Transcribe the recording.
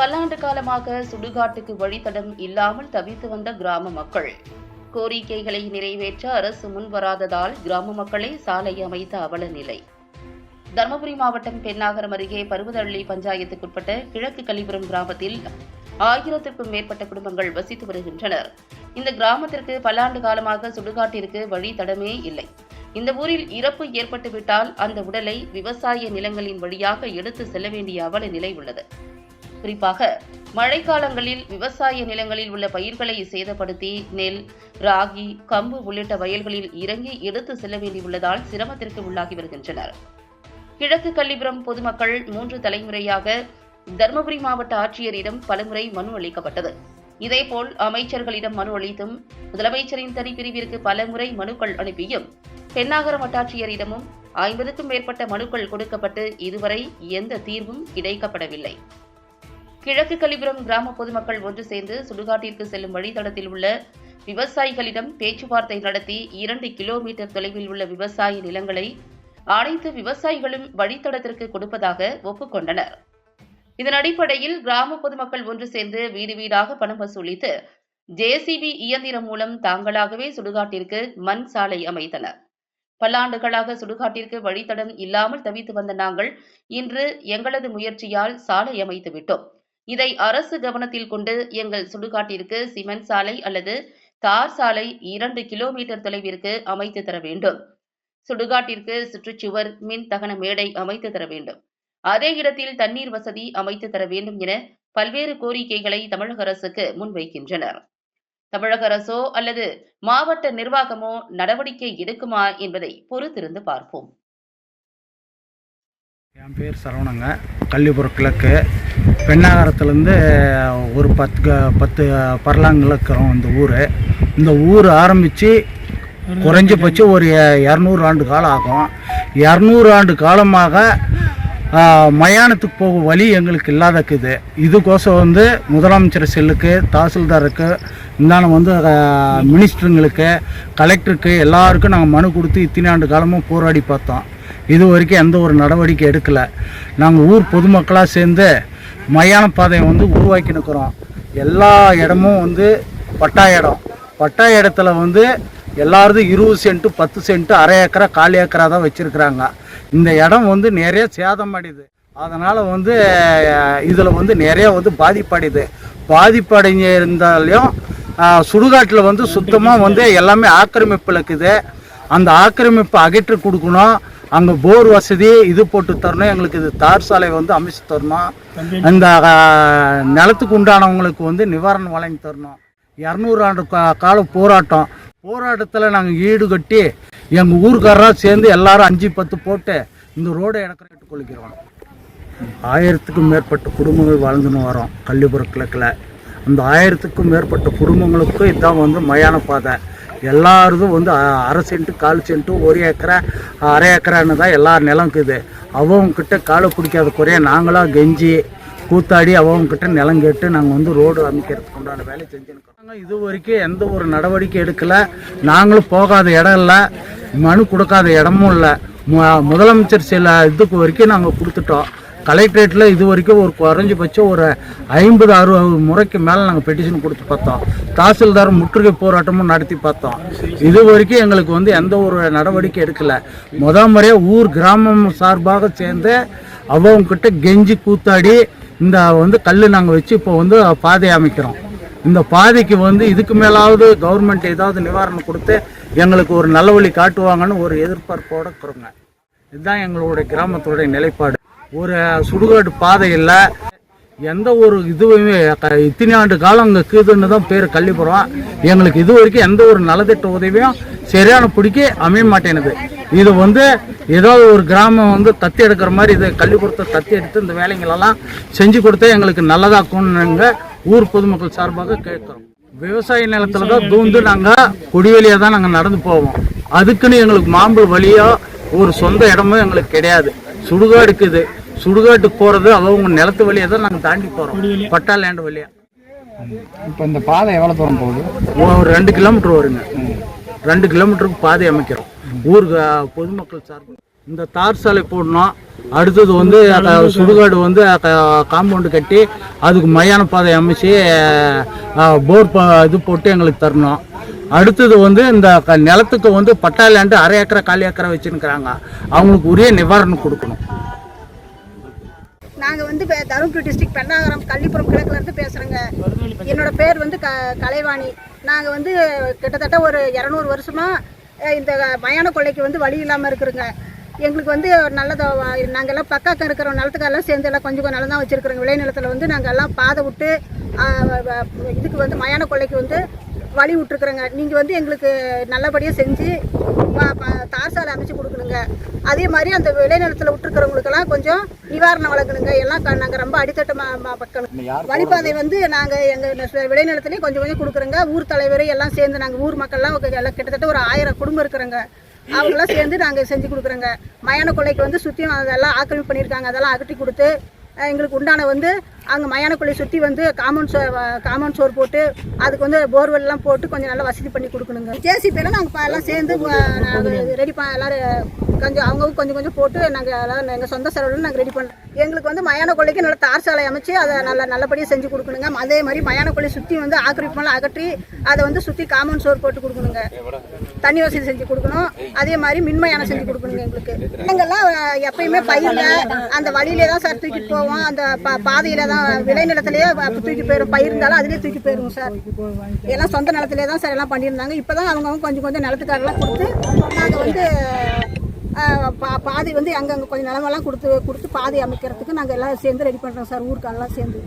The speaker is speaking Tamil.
பல்லாண்டு காலமாக சுடுகாட்டுக்கு வழித்தடம் இல்லாமல் தவித்து வந்த கிராம மக்கள். கோரிக்கைகளை நிறைவேற்ற அரசு முன்வராததால் கிராம மக்களே சாலை அமைத்த அவல நிலை. தருமபுரி மாவட்டம் பெண்ணாகரம் அருகே பருவதள்ளி பஞ்சாயத்துக்குட்பட்ட கிழக்கு கலிபுரம் கிராமத்தில் ஆயிரத்திற்கும் மேற்பட்ட குடும்பங்கள் வசித்து வருகின்றனர். இந்த கிராமத்திற்கு பல்லாண்டு காலமாக சுடுகாட்டிற்கு வழித்தடமே இல்லை. இந்த ஊரில் இறப்பு ஏற்பட்டுவிட்டால் அந்த உடலை விவசாய நிலங்களின் வழியாக எடுத்து செல்ல வேண்டிய அவல நிலை உள்ளது. குறிப்பாக மழைக்காலங்களில் விவசாய நிலங்களில் உள்ள பயிர்களை சேதப்படுத்தி நெல் ராகி கம்பு உள்ளிட்ட வயல்களில் இறங்கி எடுத்து செல்ல வேண்டியுள்ளதால் சிரமத்திற்கு உள்ளாகி வருகின்றனர். கிழக்கு கள்ளிபுரம் பொதுமக்கள் மூன்று தலைமுறையாக தருமபுரி மாவட்ட ஆட்சியரிடம் பலமுறை மனு அளிக்கப்பட்டது. இதேபோல் அமைச்சர்களிடம் மனு அளித்தும் முதலமைச்சரின் தனிப்பிரிவிற்கு பலமுறை மனுக்கள் அனுப்பியும் பெண்ணாகரம் வட்டாட்சியரிடமும் ஐம்பதுக்கும் மேற்பட்ட மனுக்கள் கொடுக்கப்பட்டு இதுவரை எந்த தீர்வும் கிடைக்கப்படவில்லை. கிழக்கு கலிபுரம் கிராம பொதுமக்கள் ஒன்று சேர்ந்து சுடுகாட்டிற்கு செல்லும் வழித்தடத்தில் உள்ள விவசாயிகளிடம் பேச்சுவார்த்தை நடத்தி இரண்டு கிலோமீட்டர் தொலைவில் உள்ள விவசாய நிலங்களை அனைத்து விவசாயிகளும் வழித்தடத்திற்கு கொடுப்பதாக ஒப்புக்கொண்டனர். இதன் அடிப்படையில் கிராம பொதுமக்கள் ஒன்று சேர்ந்து வீடு வீடாக பணம் வசூலித்து ஜேசிபி இயந்திரம் மூலம் தாங்களாகவே சுடுகாட்டிற்கு மண் சாலை அமைத்தனர். பல்லாண்டுகளாக சுடுகாட்டிற்கு வழித்தடம் இல்லாமல் தவித்து வந்த நாங்கள் இன்று எங்களது முயற்சியால் சாலை அமைத்து விட்டோம் இதை அரசு கவனத்தில் கொண்டு எங்கள் சுடுகாட்டிற்கு சிமெண்ட் சாலை அல்லது தார் சாலை இரண்டு கிலோமீட்டர் தொலைவிற்கு அமைத்து தர வேண்டும். சுடுகாட்டிற்கு சுற்றுச்சுவர் மின் தகன மேடை அமைத்து தர வேண்டும். அதே இடத்தில் தண்ணீர் வசதி அமைத்து தர வேண்டும் என பல்வேறு கோரிக்கைகளை தமிழக அரசுக்கு முன்வைக்கின்றனர். தமிழக அரசோ அல்லது மாவட்ட நிர்வாகமோ நடவடிக்கை எடுக்குமா என்பதை பொறுத்திருந்து பார்ப்போம். என் பேர் சரவணங்க. கள்ளிபுரம் கிழக்கு பெண்ணாகரத்துலேருந்து ஒரு பத்து க- பத்து பரலாங்கில் இருக்கிறோம் இந்த ஊர். இந்த ஊர் ஆரம்பித்து குறைஞ்சபட்சம் ஒரு இரநூறு ஆண்டு காலம் ஆகும். இரநூறு ஆண்டு காலமாக மயானத்துக்கு போக வழி எங்களுக்கு இல்லாதக்குது. இதுக்கோசம் வந்து முதலமைச்சர் செல்லுக்கு தாசில்தாருக்கு இந்தான வந்து மினிஸ்டருங்களுக்கு கலெக்டருக்கு எல்லாருக்கும் நாங்கள் மனு கொடுத்து இத்தனை ஆண்டு காலமும் போராடி பார்த்தோம். இது வரைக்கும் எந்த ஒரு நடவடிக்கை எடுக்கலை. நாங்கள் ஊர் பொதுமக்களாக சேர்ந்து மயான பாதையை வந்து உருவாக்கி நிற்கிறோம். எல்லா இடமும் வந்து பட்டா இடம். பட்டா இடத்துல வந்து எல்லாரும் இருபது சென்ட்டு பத்து சென்ட்டு அரை ஏக்கரா கால் ஏக்கரா தான் வச்சுருக்குறாங்க. இந்த இடம் வந்து நிறைய சேதம் அடையுது. அதனால் வந்து இதில் வந்து நிறைய வந்து பாதிப்படையுது. பாதிப்படைஞ்ச இருந்தாலையும் சுடுகாட்டில் வந்து சுத்தமாக வந்து எல்லாமே ஆக்கிரமிப்பு இருக்குது அந்த ஆக்கிரமிப்பு அகற்றி கொடுக்கணும். அங்கே போர் வசதி இது போட்டு தரணும். எங்களுக்கு இது தார் சாலை வந்து அமைச்சு தரணும். இந்த நிலத்துக்கு உண்டானவங்களுக்கு வந்து நிவாரணம் வழங்கி தரணும். இரநூறு ஆண்டு கா- கால போராட்டம். போராட்டத்தில் நாங்கள் ஈடு கட்டி எங்கள் ஊருக்காரராக சேர்ந்து எல்லாரும் அஞ்சு பத்து போட்டு இந்த ரோடை இடக்க கேட்டுக்கொள்கிறோம். ஆயிரத்துக்கும் மேற்பட்ட குடும்பங்கள் வாழ்ந்துன்னு வரோம் கள்ளிபுரம் கிழக்கில். அந்த ஆயிரத்துக்கும் மேற்பட்ட குடும்பங்களுக்கு இதான் வந்து மயான பாதை. எல்லாருதும் வந்து அ- அரை சென்ட்டு கால் சென்ட்டு ஒரு ஏக்கரை அரை ஏக்கரான்னு தான் எல்லா நிலம் இருக்குது அவங்க காலை பிடிக்காத குறைய நாங்களாக கெஞ்சி கூத்தாடி அவங்கக்கிட்ட நிலம் கேட்டு நாங்கள் வந்து ரோடு அமைக்கிறதுக்கு உண்டான வேலை செஞ்சுருக்கோம் இது வரைக்கும் எந்த ஒரு நடவடிக்கை எடுக்கலை. நாங்களும் போகாத இடம் இல்லை. மனு கொடுக்காத இடமும் இல்லை. மு- முதலமைச்சர் சில இதுக்கு வரைக்கும் நாங்கள் கொடுத்துட்டோம். கலெக்டரேட்டில் இது வரைக்கும் ஒரு குறைஞ்சபட்சம் ஒரு ஐம்பது அறுபது முறைக்கு மேலே நாங்கள் பெட்டிஷன் கொடுத்து பார்த்தோம். தாசில்தார் முற்றுகை போராட்டமும் நடத்தி பார்த்தோம். இது வரைக்கும் எங்களுக்கு வந்து எந்த ஒரு நடவடிக்கை எடுக்கலை. முத முறையாக ஊர் கிராமம் சார்பாக சேர்ந்து அவங்கக்கிட்ட கெஞ்சி கூத்தாடி இந்த வந்து கல் நாங்கள் வச்சு இப்போ வந்து பாதை அமைக்கிறோம். இந்த பாதைக்கு வந்து இதுக்கு மேலாவது கவர்மெண்ட் ஏதாவது நிவாரணம் கொடுத்து எங்களுக்கு ஒரு நல்ல வழி காட்டுவாங்கன்னு ஒரு எதிர்பார்ப்போடு இருக்கிறோங்க. இதுதான் எங்களுடைய கிராமத்துடைய நிலைப்பாடு. ஒரு சுடுகாடு பாதை இல்லை எந்த ஒரு இதுவுமே க- இத்தனை ஆண்டு காலம் அங்கே இருக்குதுன்னு தான் பேர் கள்ளிப்புறம் எங்களுக்கு இது வரைக்கும் எந்த ஒரு நலத்திட்ட உதவியும் சரியான பிடிக்க அமைய மாட்டேனுது இது வந்து ஏதோ ஒரு கிராமம் வந்து தத்தி எடுக்கிற மாதிரி இது கள்ளிப்புறத்தை தத்தி எடுத்து இந்த வேலைங்களெல்லாம் செஞ்சு கொடுத்தா எங்களுக்கு நல்லதாக்கும்னுங்க நாங்கள் ஊர் பொதுமக்கள் சார்பாக கேட்குறோம். விவசாய நிலத்தில் தான் தூந்து நாங்கள் குடிவெளியாக தான் நாங்கள் நடந்து போவோம். அதுக்குன்னு எங்களுக்கு மாம்பழ வழியோ ஒரு சொந்த இடமும் எங்களுக்கு கிடையாது. சுடுகாடுக்குது சுடுகாட்டுக்கு போகிறது அவங்க நிலத்து வழியாக தான் நாங்கள் தாண்டி போகிறோம் பட்டா லேண்ட் வழியா. இப்போ இந்த பாதை எவ்வளோ தூரம் போகுது? ஒரு ரெண்டு கிலோமீட்டர் வருங்க. ரெண்டு கிலோமீட்டருக்கு பாதை அமைக்கிறோம். ஊர் க- பொதுமக்கள் சார்பு. இந்த தார் சாலை போடணும். அடுத்தது வந்து சுடுகாடு வந்து காம்பவுண்டு கட்டி அதுக்கு மயான பாதை அமைச்சு போர் ப இது போட்டு எங்களுக்கு தரணும். அடுத்தது வந்து இந்த க- நிலத்துக்கு வந்து பட்டா லேண்டு அரை ஏக்கரை கால் ஏக்கரை வச்சுருக்கிறாங்க அவங்களுக்கு உரிய நிவாரணம் கொடுக்கணும். நாங்கள் வந்து தருமபுரி டிஸ்ட்ரிக்ட் பெண்ணாகரம் கள்ளிப்புறம் கிழக்குல இருந்து பேசுகிறேங்க என்னோட பேர் வந்து க கலைவாணி. நாங்கள் வந்து கிட்டத்தட்ட ஒரு இரநூறு வருஷமாக இந்த மயான கொள்ளைக்கு வந்து வழி இல்லாமல் இருக்கிறோங்க. எங்களுக்கு வந்து நல்லதாக நாங்கள் எல்லாம் பக்காக்கம் இருக்கிற நிலத்துக்கெல்லாம் சேர்ந்து எல்லாம் கொஞ்சம் கொஞ்சம் நிலம் தான் வச்சுருக்குறோங்க. விளைநிலத்தில் வந்து நாங்கள் எல்லாம் பாதை விட்டு இதுக்கு வந்து மயான கொள்ளைக்கு வந்து வழி விட்டுருக்குறோங்க. நீங்கள் வந்து எங்களுக்கு நல்லபடியாக செஞ்சு தார் சாலை அமைச்சு கொடுக்கணுங்க. அதே மாதிரி அந்த விளைநிலத்தில் விட்டுருக்கிறவங்களுக்கெல்லாம் கொஞ்சம் நிவாரணம் வழங்கணுங்க. எல்லாம் நாங்கள் ரொம்ப அடித்தட்டு ம- ம- மக்கள் வழிபாதை வந்து நாங்கள் எங்கள் விளைநிலத்துலேயும் கொஞ்சம் கொஞ்சம் கொடுக்குறோங்க. ஊர் தலைவர் எல்லாம் சேர்ந்து நாங்கள் ஊர் மக்கள்லாம் எல்லாம் கிட்டத்தட்ட ஒரு ஆயிரம் குடும்பம் இருக்கிறோங்க. அவங்களாம் சேர்ந்து நாங்கள் செஞ்சு கொடுக்குறோங்க. மயான கொள்ளைக்கு வந்து சுற்றியும் அதெல்லாம் ஆக்கிரமிப்பு பண்ணியிருக்காங்க. அதெல்லாம் அகற்றி கொடுத்து எங்களுக்கு உண்டான வந்து அங்கே மயானக்குள்ளே சுற்றி வந்து காமௌண்ட் சோ காமௌண்ட் சோர் போட்டு அதுக்கு வந்து போர்வெல்லாம் போட்டு கொஞ்சம் நல்லா வசதி பண்ணி கொடுக்கணுங்க. ஜேசிபியில் நாங்கள் எல்லாம் சேர்ந்து ரெடி பண்ண எல்லோரும் கொஞ்சம் அவங்க கொஞ்சம் கொஞ்சம் போட்டு நாங்கள் எங்கள் சொந்த செலவில் நாங்கள் ரெடி பண்ணுறோம் எங்களுக்கு வந்து மயான கொள்ளைக்கு நல்ல தார் சாலை அமைச்சு அதை நல்ல நல்லபடியாக செஞ்சு கொடுக்கணுங்க. அதே மாதிரி மயான கொள்ளை சுற்றி வந்து ஆக்கிரமிப்பெல்லாம் அகற்றி அதை வந்து சுற்றி காமன் சோர் போட்டு கொடுக்கணுங்க. தண்ணி வசதி செஞ்சு கொடுக்கணும். அதே மாதிரி மின்மயானம் செஞ்சு கொடுக்கணுங்க எங்களுக்கு. எங்கெல்லாம் எப்பயுமே பயிரில் அந்த வழியிலே தான் சார் தூக்கிட்டு போவோம். அந்த பா பாதையில தான் விளைநிலத்திலேயே தூக்கி போயிடும் பயிர் இருந்தாலும் அதுலேயே தூக்கி போயிடுவோம் சார். எல்லாம் சொந்த நிலத்திலே தான் சார் எல்லாம் பண்ணியிருந்தாங்க. இப்போ தான் அவங்கவுங்க கொஞ்சம் கொஞ்சம் நிலத்துக்காரெல்லாம் கொடுத்து நாங்கள் வந்து பா பாதி வந்து அங்கங்கே கொஞ்சம் நிலமெல்லாம் கொடுத்து கொடுத்து பாதி அமைக்கிறதுக்கு நாங்கள் எல்லாம் சேர்ந்து ரெடி பண்ணுறோம் சார் ஊருக்காரெல்லாம் சேர்ந்து.